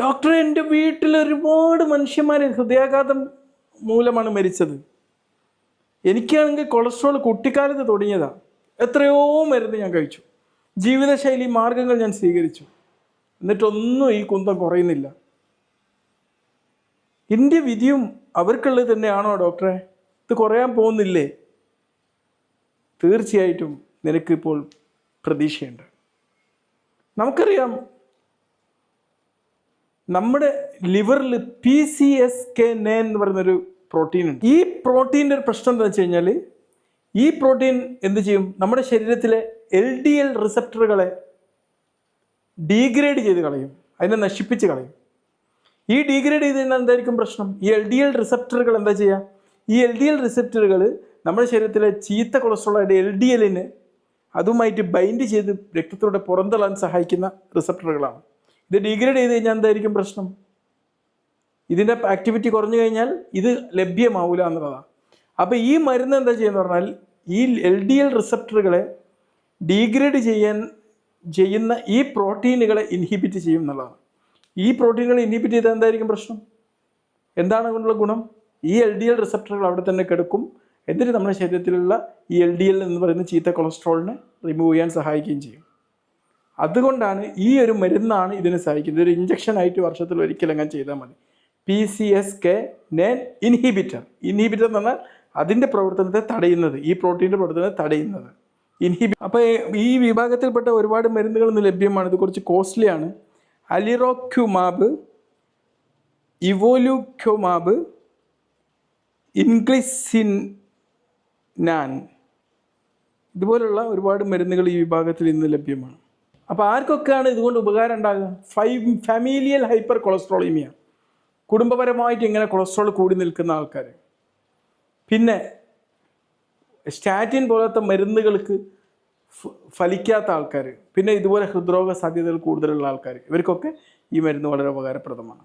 ഡോക്ടറെ എന്റെ വീട്ടിൽ ഒരുപാട് മനുഷ്യന്മാർ ഹൃദയാഘാതം മൂലമാണ് മരിച്ചത്. എനിക്കാണെങ്കിൽ കൊളസ്ട്രോൾ കുട്ടിക്കാലത്ത് തുടങ്ങിയതാണ് എത്രയോ മരുന്ന് ഞാൻ കഴിച്ചു. ജീവിതശൈലി മാർഗങ്ങൾ ഞാൻ സ്വീകരിച്ചു. എന്നിട്ടൊന്നും ഈ കുന്തം കുറയുന്നില്ല. എന്റെ വിധിയും അവർക്കുള്ളത് തന്നെയാണോ ഡോക്ടറെ? ഇത് കുറയാൻ പോകുന്നില്ലേ? തീർച്ചയായിട്ടും നിനക്കിപ്പോൾ പ്രതീക്ഷയുണ്ട്. നമുക്കറിയാം നമ്മുടെ ലിവറിൽ പി സി എസ് കെ നെ എന്ന് പറയുന്നൊരു പ്രോട്ടീൻ ഉണ്ട്. ഈ പ്രോട്ടീന്റെ ഒരു പ്രശ്നം എന്താ വെച്ച് കഴിഞ്ഞാൽ ഈ പ്രോട്ടീൻ എന്ത് ചെയ്യും? നമ്മുടെ ശരീരത്തിലെ എൽ ഡി എൽ റിസപ്റ്ററുകളെ ഡീഗ്രേഡ് ചെയ്ത് കളയും. അതിനെ നശിപ്പിച്ച് കളയും. ഈ ഡീഗ്രേഡ് ചെയ്ത് കഴിഞ്ഞാൽ എന്തായിരിക്കും പ്രശ്നം? ഈ എൽ ഡി എൽ റിസപ്റ്ററുകൾ എന്താ ചെയ്യുക ഈ എൽ ഡി എൽ റിസപ്റ്ററുകൾ നമ്മുടെ ശരീരത്തിലെ ചീത്ത കൊളസ്ട്രോളായിട്ട് എൽ ഡി എല്ലിന് അതുമായിട്ട് ബൈൻഡ് ചെയ്ത് രക്തത്തിലൂടെ പുറന്തള്ളാൻ സഹായിക്കുന്ന റിസപ്റ്ററുകളാണ് ഇത് ഡിഗ്രേഡ് ചെയ്ത് കഴിഞ്ഞാൽ എന്തായിരിക്കും പ്രശ്നം? ഇതിന്റെ ആക്ടിവിറ്റി കുറഞ്ഞു കഴിഞ്ഞാൽ ഇത് ലഭ്യമാവില്ല എന്നുള്ളതാണ് അപ്പോൾ ഈ മരുന്ന് എന്താ ചെയ്യുന്നത് പറഞ്ഞാൽ ഈ എൽ ഡി എൽ റിസപ്റ്ററുകളെ ഡീഗ്രേഡ് ചെയ്യാൻ ചെയ്യുന്ന ഈ പ്രോട്ടീനുകളെ ഇൻഹിബിറ്റ് ചെയ്യും എന്നുള്ളതാണ്. ഈ പ്രോട്ടീനുകളെ ഇൻഹിബിറ്റ് ചെയ്താൽ എന്തായിരിക്കും പ്രശ്നം? എന്താണ് അതുകൊണ്ടുള്ള ഗുണം? ഈ എൽ ഡി എൽ റിസപ്റ്ററുകൾ അവിടെ തന്നെ കിടക്കും. എന്നിട്ട് നമ്മുടെ ശരീരത്തിലുള്ള ഈ എൽ ഡി എൽ എന്ന് പറയുന്ന ചീത്ത കൊളസ്ട്രോളിനെ റിമൂവ് ചെയ്യാൻ സഹായിക്കുകയും ചെയ്യും. അതുകൊണ്ടാണ് ഈ ഒരു മരുന്നാണ് ഇതിനെ സഹായിക്കുന്നത്. ഒരു ഇഞ്ചക്ഷൻ ആയിട്ട് വർഷത്തിൽ ഒരിക്കലെങ്ങനെ ചെയ്താൽ മതി. P C S K nine inhibitor inhibitor എന്ന് പറഞ്ഞാൽ അതിന്റെ പ്രവർത്തനത്തെ തടയുന്നത്. ഈ പ്രോട്ടീന്റെ പ്രവർത്തനത്തെ തടയുന്നത്. ഇൻഹിബി അപ്പോൾ ഈ വിഭാഗത്തിൽപ്പെട്ട ഒരുപാട് മരുന്നുകൾ ഇന്ന് ലഭ്യമാണ്. ഇത് കുറച്ച് കോസ്റ്റ്ലിയാണ് അലിറോക്യുമാബ് ഇവോലുക്യുമാബ് ഇൻഗ്ലിസിൻ നാൻ ഇതുപോലുള്ള ഒരുപാട് മരുന്നുകൾ ഈ വിഭാഗത്തിൽ ഇന്ന് ലഭ്യമാണ്. അപ്പോൾ ആർക്കൊക്കെയാണ് ഇതുകൊണ്ട് ഉപകാരം ഉണ്ടാകുക? ഫൈ ഫാമിലിയൽ ഹൈപ്പർ കൊളസ്ട്രോളീമിയ കുടുംബപരമായിട്ട് ഇങ്ങനെ കൊളസ്ട്രോൾ കൂടി നിൽക്കുന്ന ആൾക്കാർ പിന്നെ സ്റ്റാറ്റിൻ പോലത്തെ മരുന്നുകൾക്ക് ഫലിക്കാത്ത ആൾക്കാർ പിന്നെ ഇതുപോലെ ഹൃദ്രോഗ സാധ്യതകൾ കൂടുതലുള്ള ആൾക്കാർ ഇവർക്കൊക്കെ ഈ മരുന്ന് വളരെ ഉപകാരപ്രദമാണ്.